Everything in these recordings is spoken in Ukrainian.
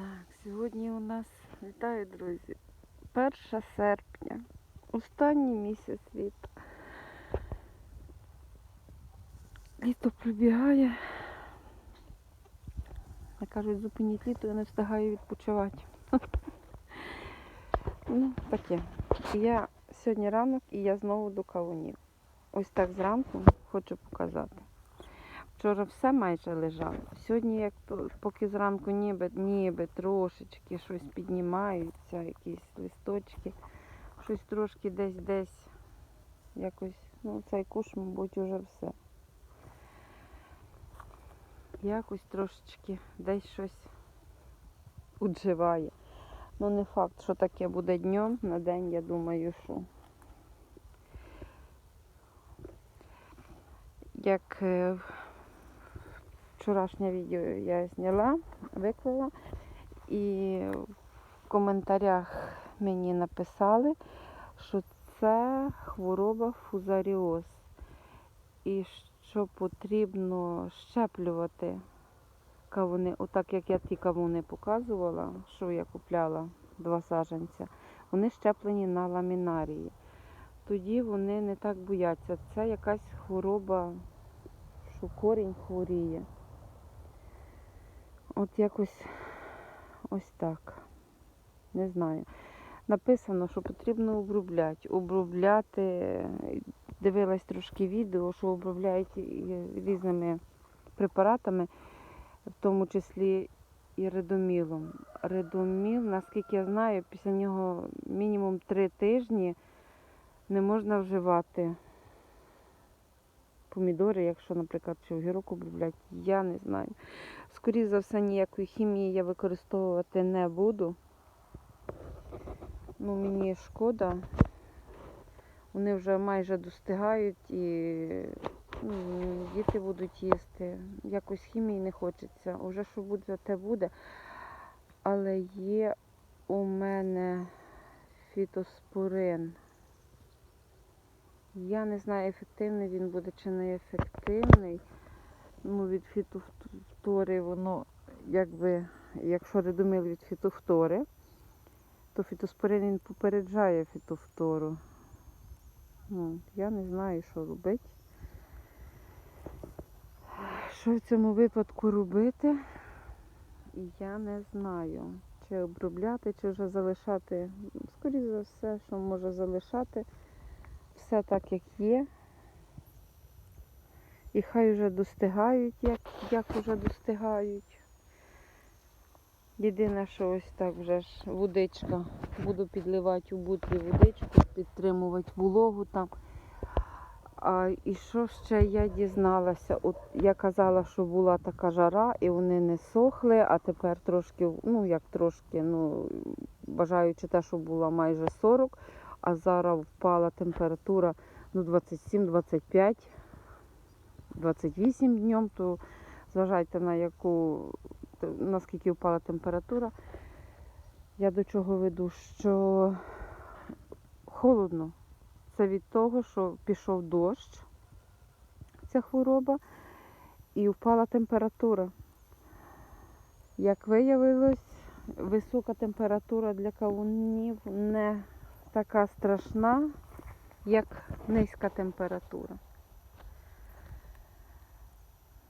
Так, сьогодні у нас вітаю, друзі. 1 серпня. Останній місяць літа. Літо прибігає. Як кажуть, зупиніть літо, я не встигаю відпочивати. Ну, таке. Я сьогодні ранок і я знову до кавунів. Ось так зранку хочу показати. Вчора все майже лежало. Сьогодні, як поки зранку ніби, ніби трошечки щось піднімаються, якісь листочки, щось трошки десь десь якось, ну цей куш, мабуть, уже все. Якось трошечки десь щось удживає. Ну не факт, що таке буде днем, на день, я думаю, що. Як е, вчорашнє відео я зняла, виклала, і в коментарях мені написали, що це хвороба фузаріоз. І що потрібно щеплювати кавуни. Отак як я ті кавуни показувала, що я купляла два саджанця, вони щеплені на ламінарії. Тоді вони не так бояться. Це якась хвороба, що корінь хворіє. От якось ось так. Не знаю. Написано, що потрібно обробляти. Обробляти, дивилась трошки відео, що обробляють різними препаратами, в тому числі і редомілом. Редоміл, наскільки я знаю, після нього мінімум три тижні не можна вживати помідори, якщо, наприклад, чи огірок оброблять, я не знаю. Скоріше за все, ніякої хімії я використовувати не буду. Ну, мені шкода. Вони вже майже достигають і ну, діти будуть їсти. Якось хімії не хочеться. Уже що буде, те буде. Але є у мене фітоспорин. Я не знаю, ефективний він буде чи не ефективний. Ну, від фітофтори воно, якби, якщо редомил від фітофтори, то фітоспорин він попереджає фітофтору. Ну, я не знаю, що робити. Що в цьому випадку робити, я не знаю. Чи обробляти, чи вже залишати. Скоріше за все, що може залишати все так, як є. І хай вже достигають, як, як вже достигають. Єдине, що ось так вже ж водичка. Буду підливати у бутлі водичку, підтримувати вологу там. А, і що ще я дізналася? От я казала, що була така жара, і вони не сохли, а тепер трошки, ну як трошки, ну бажаючи те, що була майже 40, а зараз впала температура ну, 27-25, 28 днем, то зважайте на яку, наскільки впала температура. Я до чого веду, що холодно. Це від того, що пішов дощ, ця хвороба, і впала температура. Як виявилось, висока температура для кавунів не така страшна, як низька температура.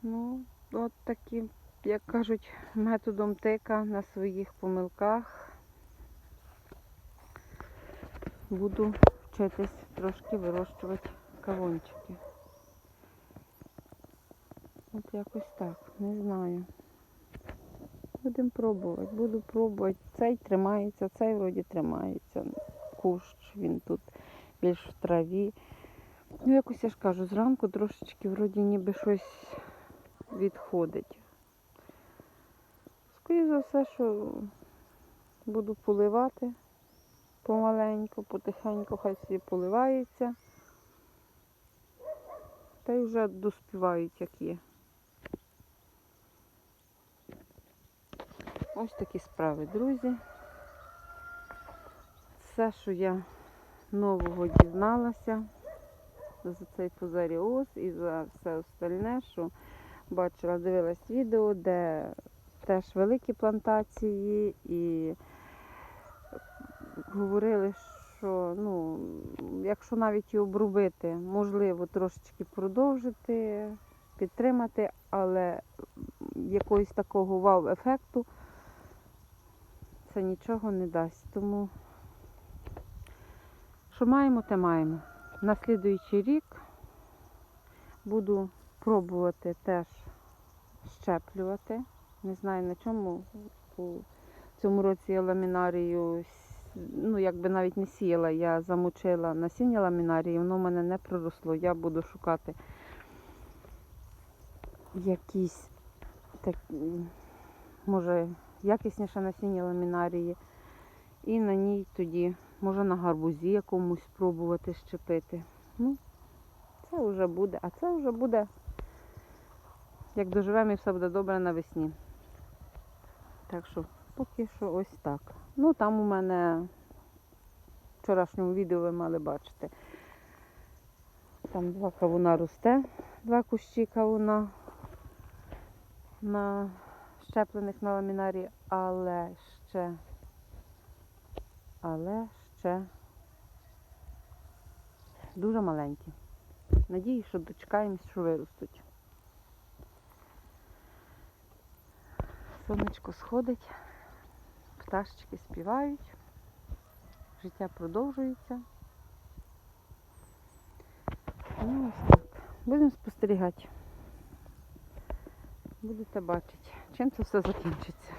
Ну, от таким, як кажуть, методом тика на своїх помилках буду вчитись трошки вирощувати кавунчики. От якось так, не знаю. Будемо пробувати, буду пробувати. Цей тримається, цей вроді тримається. Кущ, він тут більш в траві. Ну, якось я ж кажу, зранку трошечки вроді ніби щось відходить. Скоріше за все, що буду поливати помаленьку, потихеньку, хай собі поливається. Та й вже доспівають, як є. Ось такі справи, друзі. Все, що я нового дізналася за цей фузаріоз і за все остальне, що бачила, дивилась відео, де теж великі плантації і говорили, що ну, якщо навіть і обробити, можливо трошечки продовжити, підтримати, але якогось такого вау-ефекту це нічого не дасть. Тому що маємо, те маємо. На слідуючий рік буду пробувати теж щеплювати. Не знаю на чому. У цьому році я ламінарію, ну якби навіть не сіяла, я замочила насіння ламінарії, воно в мене не проросло. Я буду шукати якісь так, може, якісніше насіння ламінарії. І на ній тоді, може на гарбузі якомусь спробувати щепити. Ну, це вже буде, а це вже буде, як доживемо і все буде добре навесні. Так що поки що ось так. Ну там у мене вчорашньому відео ви мали бачити. Там два кавуна росте, два кущі кавуна на щеплених на ламінарі, але ще, але ще дуже маленькі. Надіюсь, що дочекаємось, що виростуть. Сонечко сходить, пташечки співають, життя продовжується. Ну, ось так. Будемо спостерігати. Будете бачити, чим це все закінчиться.